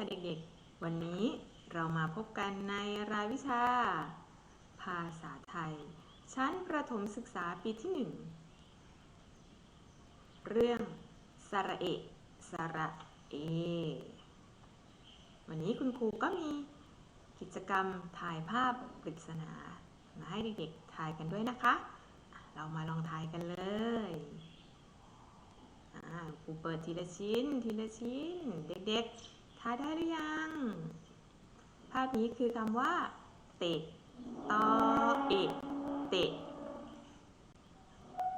ค่ะเด็กๆ วันนี้เรามาพบกันในรายวิชา ภาษาไทย ชั้นประถมศึกษาปีที่หนึ่งเรื่องสระเอสระเอ วันนี้คุณครูก็มีกิจกรรมถ่ายภาพปริศนามาให้เด็กๆถ่ายกันด้วยนะคะ เรามาลองถ่ายกันเลยครูเปิดทีละชิ้นทีละชิ้น เด็กๆ ถ่ายได้หรือยัง ภาพนี้คือคำว่า เตะตอเอะเตะ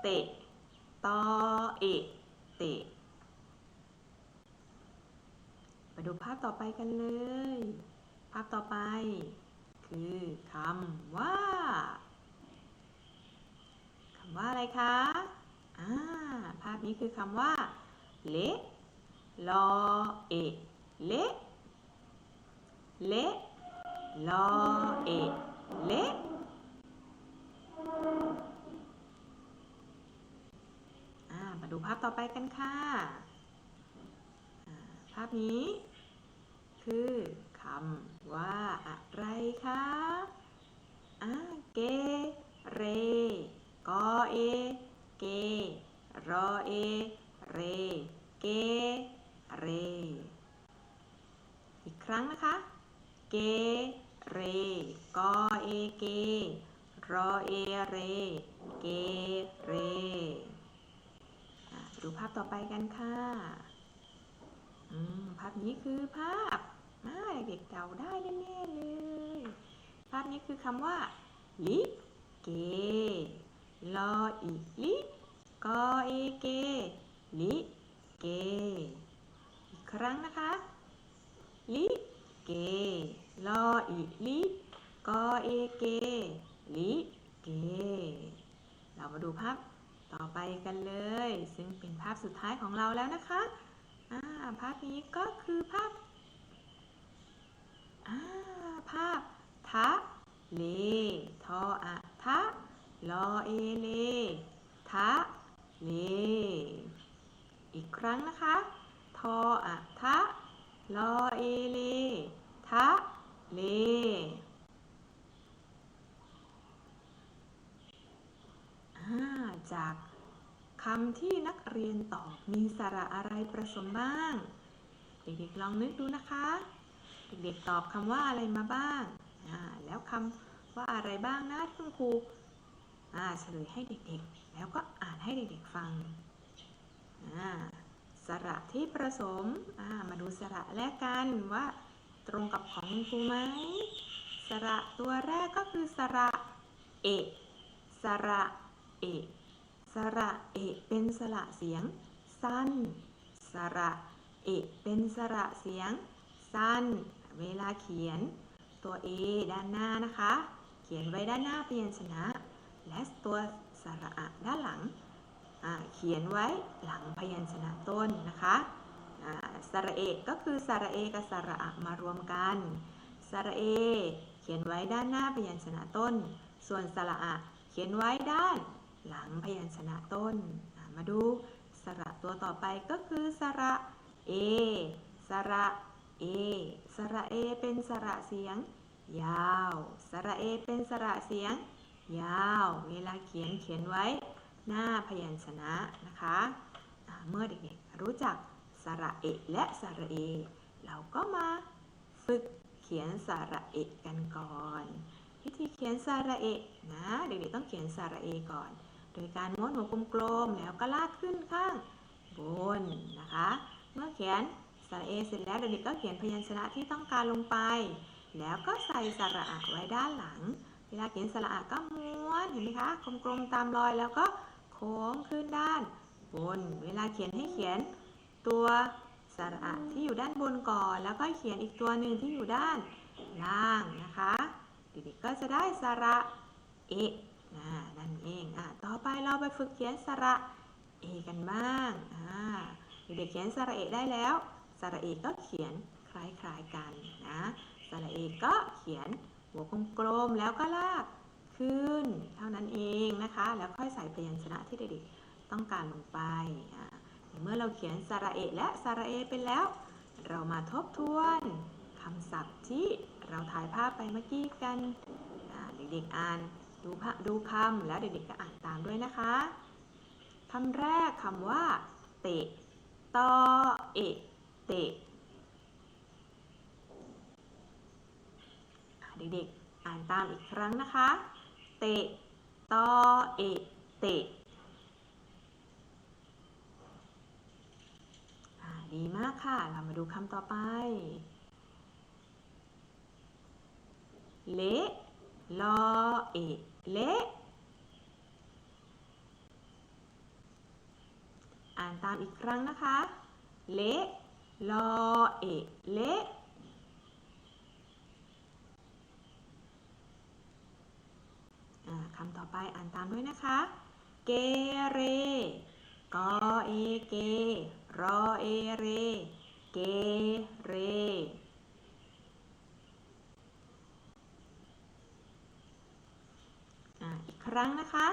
เตะตอเอะเตะมาดูภาพต่อไปกันเลย ภาพต่อไป คือคำว่าคำว่าอะไรคะอ่าภาพนี้คือคำว่า เละลอเอะ เละเละลอเอะเละอ่ามาดูภาพต่อไปกันค่ะอ่าภาพนี้ คือคำว่าอะไรคะอ่าเกเรกอเอเกรอเอเรเกเร อีกครั้งนะคะ เก เร กอเอเก รอเอเร เก เร ดูภาพต่อไปกันค่ะภาพนี้คือภาพมาเด็กเดาได้แน่ๆเลย ภาพนี้คือคำว่า ลิเก ลออีลิกอเอเก ลิเก อีกครั้งนะคะ ลิเกลออีลิกอเอเกลิเก เรามาดูภาพต่อไปกันเลย ซึ่งเป็นภาพสุดท้ายของเราแล้วนะคะอ่าภาพนี้ก็คือภาพอ่าภาพทะเลทออะทะลอเอเลทะเล อีกครั้งนะคะ ทออะทะ ลอเอเลทะเลจากคำที่นักเรียนตอบมีสระอะไรผสมบ้าง เด็กๆลองนึกดูนะคะ เด็กๆตอบคำว่าอะไรมาบ้างาแล้วคำว่าอะไรบ้างนะที่คุณครูเฉลยให้เด็กๆ แล้วก็อ่านให้เด็กๆฟังอ่า สระที่ผสมมาดูสระแรกกันว่าตรงกับของคุณครูไหมสระตัวแรกก็คือสระเอสระเอสระเอเป็นสระเสียง สั้น สระเอเป็นสระเสียง สั้น เวลาเขียนตัว A ด้านหน้านะคะ เขียนไว้ด้านหน้าพยัญชนะ และตัวสระอะด้านหลัง เขียนไว้หลังพยัญชนะต้นนะคะสระเอะก็คือสระเอกับสระอะมารวมกันสระเอ เขียนไว้ด้านหน้าพยัญชนะต้น ส่วนสระอะเขียนไว้ด้านหลังพยัญชนะต้น มาดูสระตัวต่อไปก็คือสระเอ สระเอ สระเอเป็นสระเสียง ยาว สระเอเป็นสระเสียง ยาว เวลาเขียนเขียนไว้ หน้าพยัญชนะนะคะะเมื่อเด็กๆรู้จักสระเอและสระเอ เราก็มาฝึกเขียนสระเอกันก่อน วิธีเขียนสระเอนะเด็กๆต้องเขียนสระเอก่อน โดยการม้วนหัวกลมๆแล้วก็ลากขึ้นข้างบนนะคะ เมื่อเขียนสระเอเสร็จแล้วเด็กๆก็เขียนพยัญชนะที่ต้องการลงไป แล้วก็ใส่สระอะไว้ด้านหลัง เวลาเขียนสระอะก็ม้วนเห็นไหมคะกลมๆตามรอยแล้วก็ ค้งขึ้นด้านบน เวลาเขียนให้เขียนตัวสระที่อยู่ด้านบนก่อน แล้วก็เขียนอีกตัวหนึ่งที่อยู่ด้านล่างนะคะเด็กๆก็จะได้สระเอะนะนั่นเองอะต่อไปเราไปฝึกเขียนสระเอกันบ้างอ่าเด็กๆเขียนสระเอได้แล้วสระเอก็เขียนคล้ายๆกันนะสระเอก็เขียนหัวกลมๆแล้วก็ลาก ขึ้น เท่านั้นเองนะคะ แล้วค่อยใส่พยัญชนะที่เด็กๆต้องการลงไปเมื่อเราเขียนสระเอและสระเอเป็นแล้ว เรามาทบทวนคำศัพท์ที่เราถ่ายภาพไปเมื่อกี้กันเด็กๆอ่านดูภาดูคำแล้วเด็กๆก็อ่านตามด้วยนะคะคำแรกคำว่า เตะตอเอะเตะเด็กๆอ่านตามอีกครั้งนะคะ เตะตอเอะเตะดีมากค่ะ เรามาดูคำต่อไป เละลอเอะเละอ่านตามอีกครั้งนะคะ เละลอเอะเละอ่า คำต่อไปอ่านตามด้วยนะคะ เกเร กอเอเก รอเอเร เกเร อีกครั้งนะคะ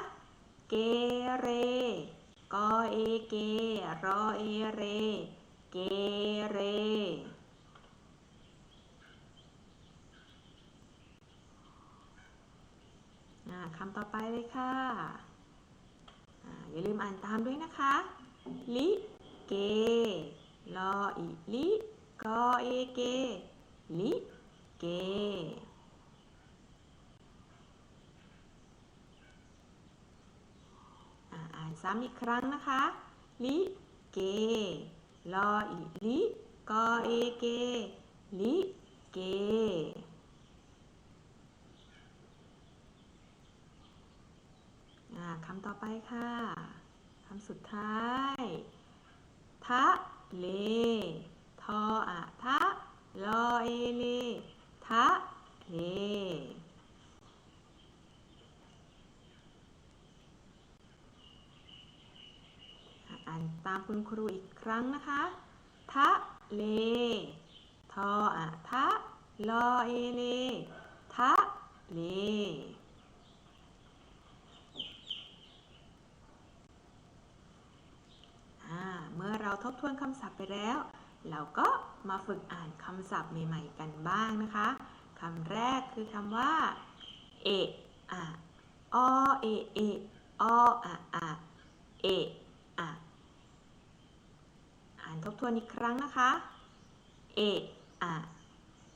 เกเร กอเอเก รอเอเร เกเร อ่า คำต่อไปเลยค่ะอ่าอย่าลืมอ่านตามด้วยนะคะ ลิเกลออีลิกอเอเก ลิเกอ่าอ่านซ้ำอีกครั้งนะคะ ลิเกลออีลิกอเอเก ลิเก อ่า คำต่อไปค่ะคำสุดท้าย ทะเล ทออะทะลอเอเล ทะเล อ่านตามคุณครูอีกครั้งนะคะ ทะเล ทออะทะลอเอเล ทะเล อ่าเมื่อเรา ทวนคำศัพท์ไปแล้ว เราก็มาฝึกอ่านคำศัพท์ใหม่ๆกันบ้างนะคะคำแรกคือคำว่า เอะอะอเอเอะออะอะเอะอะอ่านทบทวนอีกครั้งนะคะ เอะอะ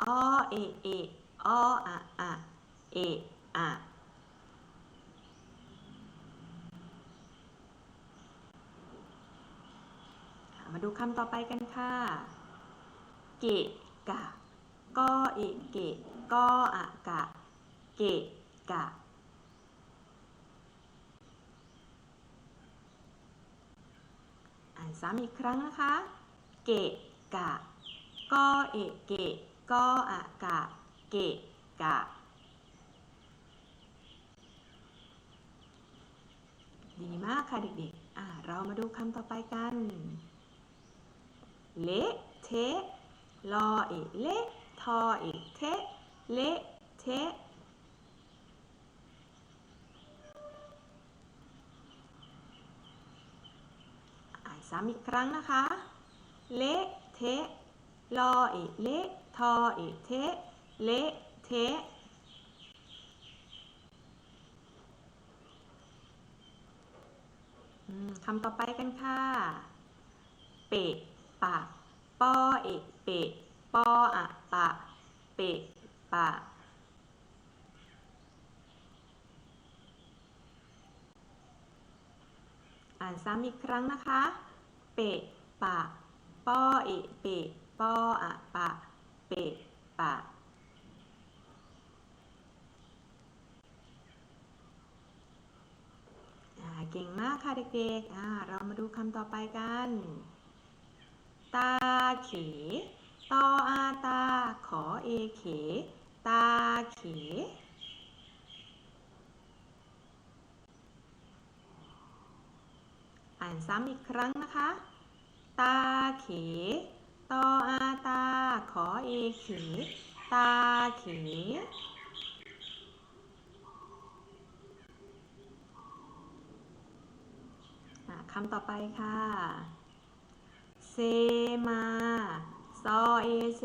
อเอเอะออะอะเอะอะ มา ดูคำต่อไปกันค่ะ เกะกะกอเอะเกะกออะกะ เกะกะ อ่านซ้ำอีกครั้งนะคะ เกะกะกอเอะเกะกออะกะ เกะกะดีมากค่ะเด็กๆ อ่า เรามาดูคำต่อไปกัน เละเทะลอเอะเละทอเอะเทะเละเทะอ่านซ้ำอีกครั้งนะคะ เละเทะลอเอะเละทอเอะเทะเละเทะคำต่อไปกันค่ะ เปะ ปะป้อเอะเปะป้ออะปะเปะปะอ่านซ้ำอีกครั้งนะคะ เปะปะป้อเอะเปะป้ออะปะเปะปะเก่งมากค่ะเด็กๆเรามาดูคำต่อไปกัน ตาเข ตออาตา ขอเอเข ตาเข อ่านซ้ำอีกครั้งนะคะ ตาเข ตออาตา ขอเอเข ตาเขคำต่อไปค่ะ เซมา ซอเอเซ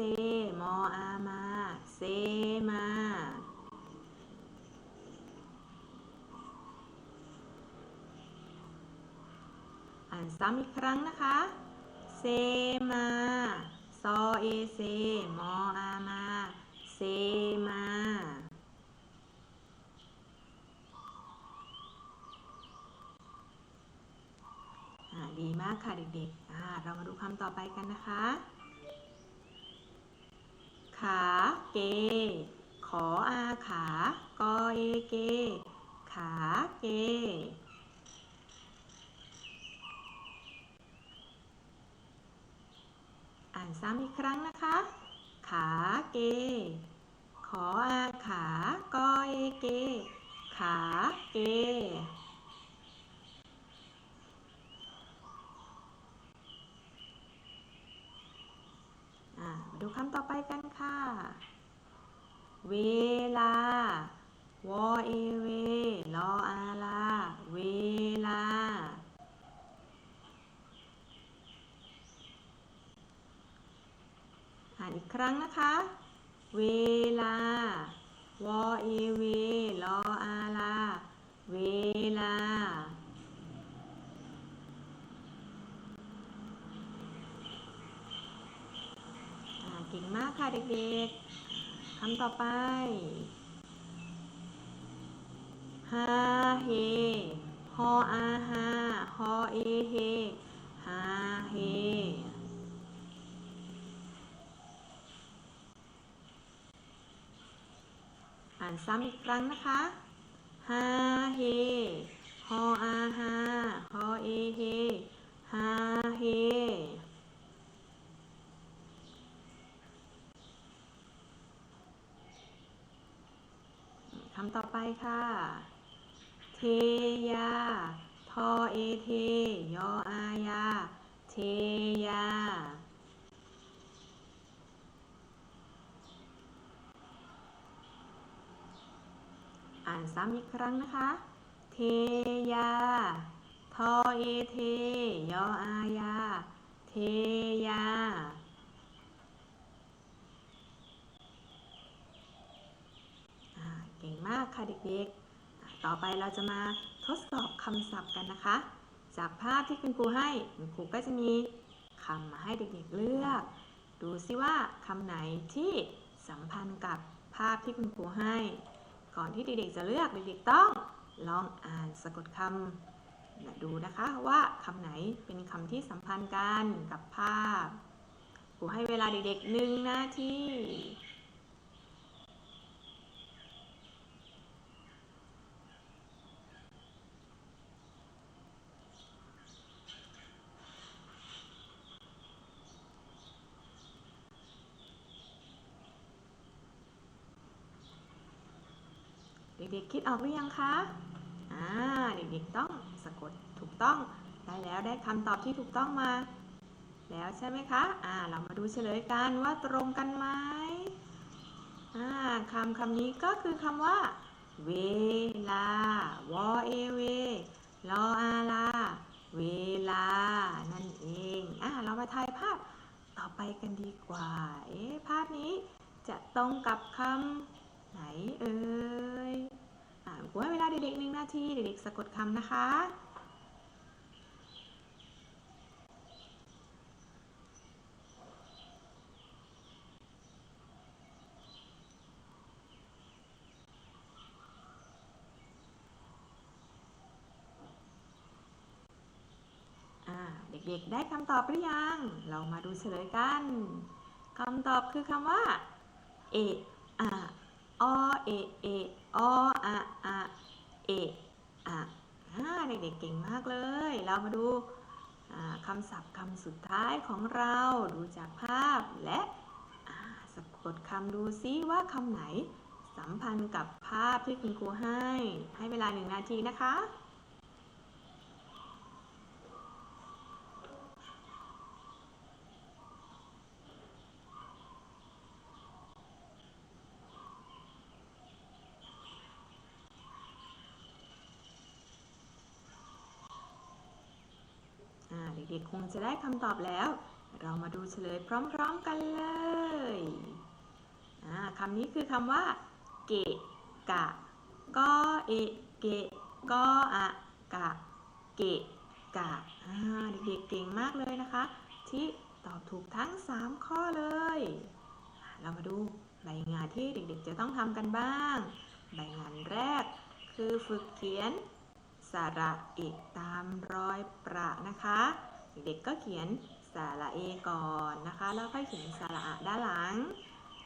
มออามา เซมา อ่านซ้ำอีกครั้งนะคะ เซมา ซอเอเซ มออามา เซมาดีมากค่ะเด็กๆ เรามาดูคำต่อไปกันนะคะ ขาเก ขออาขากอเอเก ขาเก อ่านซ้ำอีกครั้งนะคะ ขาเก ขออาขากอเอเก ขาเก อ่ามา ดูคำต่อไปกันค่ะ เวลาวอเอเวลออาลา เวลา อ่านอีกครั้งนะคะ เวลาวอเอเวลออาลา เวลา อ่าเก่ง มากค่ะเด็กๆคำต่อไปฮาเฮฮออาฮาฮอเอเฮฮาเฮอ่านซ้ำอีกครั้งนะคะฮาเฮฮออาฮาฮอเอเฮฮาเฮ คำต่อไปค่ะ เทยา ทอเอเท ยออายา เทยา อ่านซ้ำอีกครั้งนะคะ เทยา ทอเอเท ยออายา เทยา อ่าเก่ง มากค่ะเด็กๆ ต่อไปเราจะมาทดสอบคำศัพท์กันนะคะ จากภาพที่คุณครูให้คุณครูก็จะมีคำมาให้เด็กๆเลือก ดูซิว่าคำไหนที่สัมพันธ์กับภาพที่คุณครูให้ ก่อนที่เด็กๆจะเลือกเด็กๆต้องลองอ่านสะกดคำและดูนะคะว่าคำไหนเป็นคำที่สัมพันธ์กันกับภาพครูให้เวลาเด็กๆหนึ่งนาที ด็กๆคิดออกหรือยังคะอ่าเด็กๆต้องสะกดถูกต้องได้แล้วได้คำตอบที่ถูกต้องมา แล้วใช่ไหมคะอ่าเรามาดูเฉลยกันว่าตรงกันไหมอ่าคำคำนี้ก็คือคำว่า เวลาวอเอเวลออาลา เวลา นั่นเองอ่าเรามาทายภาพต่อไปกันดีกว่า เอ๊ะภาพนี้จะตรงกับคำไหนเอ่ย กูให้เวลาเด็กๆหนึ่งนาที เด็กๆสะกดคำนะคะ เด็กๆ ได้คำตอบหรือยัง เรามาดูเฉลยกัน คำตอบคือคำว่า เอะ อะอเอเอออะอะเออะอ่าเด็กๆเก่งมากเลย เรามาดูอ่าคำศัพท์คำสุดท้ายของเราดูจากภาพและสะกดคำดูซิว่าคำไหนสัมพันธ์กับภาพที่คุณครูให้ ให้เวลาหนึ่งนาทีนะคะ อ่าเด็กๆ คงจะได้คำตอบแล้ว เรามาดูเฉลยพร้อมๆกันเลยคำนี้คือคำว่า เกะกะกอเอะเกะกออะกะ เกะกะเด็กๆเก่งมากเลยนะคะ ที่ตอบถูกทั้ง 3 ข้อเลย เรามาดูใบงานที่เด็กๆ จะต้องทำกันบ้าง ใบงานแรกคือฝึกเขียนสระเอกตามรอยประนะคะ เด็กๆก็เขียนสระเอก่อนนะคะ แล้วค่อยเขียนสระอะด้านหลัง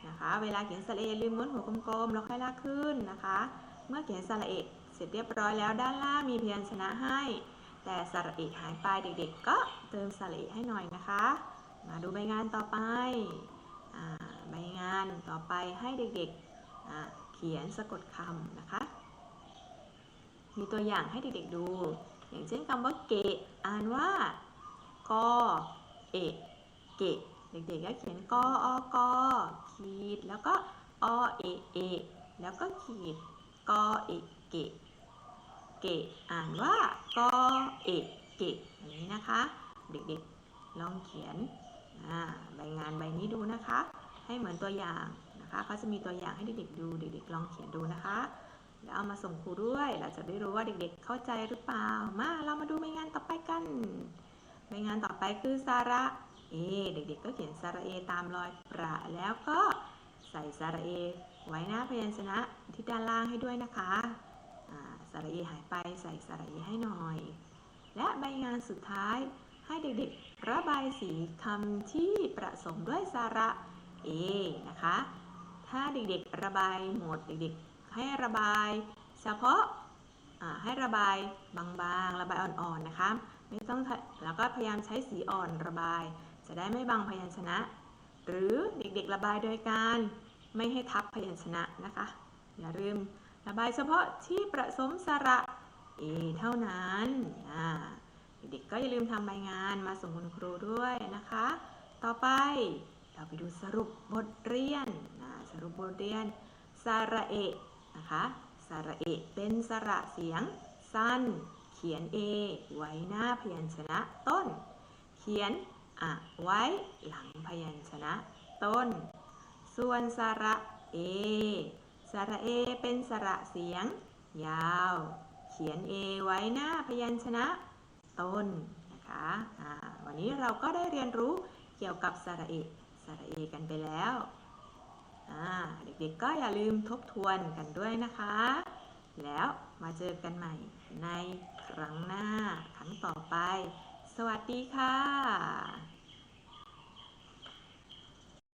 นะคะ เวลาเขียนสระเอลืมม้วนหัวกลมๆแล้วค่อยลากขึ้นนะคะ เมื่อเขียนสระเอเสร็จเรียบร้อยแล้วด้านล่างมีพยัญชนะให้ แต่สระเอหายไปเด็กๆ ก็เติมสระเอให้หน่อยนะคะ มาดูใบงานต่อไปอใบงานต่อไปให้เด็กๆเขียนสะกดคำนะคะ มีตัวอย่างให้เด็กๆดู อย่างเช่นคำว่าเกะอ่านว่า กอเอะเกะเด็กๆก็เขียนกออกอขีด แล้วก็อเอะเอะแล้วก็ขีดกอเอะเกะเกะอ่านว่ากอเอะเกะอย่างนี้นะคะ เด็กๆลองเขียนใบงานใบนี้ดูนะคะ ให้เหมือนตัวอย่างนะคะเขาจะมีตัวอย่างให้เด็กๆดูเด็กๆลองเขียนดูนะคะแล้วเอามาส่งครูด้วยเราจะได้รู้ว่าเด็กๆเข้าใจหรือเปล่ามาเรามาดูใบงานต่อไปกัน ใบงานต่อไปคือสาระเอ เด็กๆก็เขียนสระเอตามรอยประแล้วก็ใส่สระเอไว้หน้าพยัญชนะที่ด้านล่างให้ด้วยนะคะอ่าสระเอหายไปใส่สระเอให้หน่อย และใบงานสุดท้ายให้เด็กๆระบายสีคำที่ประสมด้วยสระเอนะคะ ถ้าเด็กๆระบายหมดเด็กๆ ให้ระบายเฉพาะาให้ระบายบางๆ ระบายอ่อนๆ นะคะ ไม่ต้องแล้วก็พยายามใช้สีอ่อนระบาย จะได้ไม่บังพยัญชนะ หรือเด็กๆระบายโดยการไม่ให้ทับพยัญชนะนะคะ อย่าลืมระบายเฉพาะที่ประสมสระเอเท่านั้นเด็กๆก็อย่าลืมทำใบงานมาส่งคุณครูด้วยนะคะ ต่อไปเราไปดูสรุปบทเรียนนะสรุปบทเรียนสระเอะนะคะสระเอะเป็นสระเสียงสั้น ขียน A ไว้หน้าพยัญชนะต้น เขียนอะไว้หลังพยัญชนะต้น ส่วนสระเอสระเอเป็นสระเสียง ยาว เขียน A ไว้หน้าพยัญชนะต้นนะคะอ่าวันนี้เราก็ได้เรียนรู้เกี่ยวกับสระเอสระเอกันไปแล้วเด็กๆก็อย่าลืมทบทวนกันด้วยนะคะ แล้วมาเจอกันใหม่ใน ครั้งหน้า ครั้งต่อไป สวัสดีค่ะ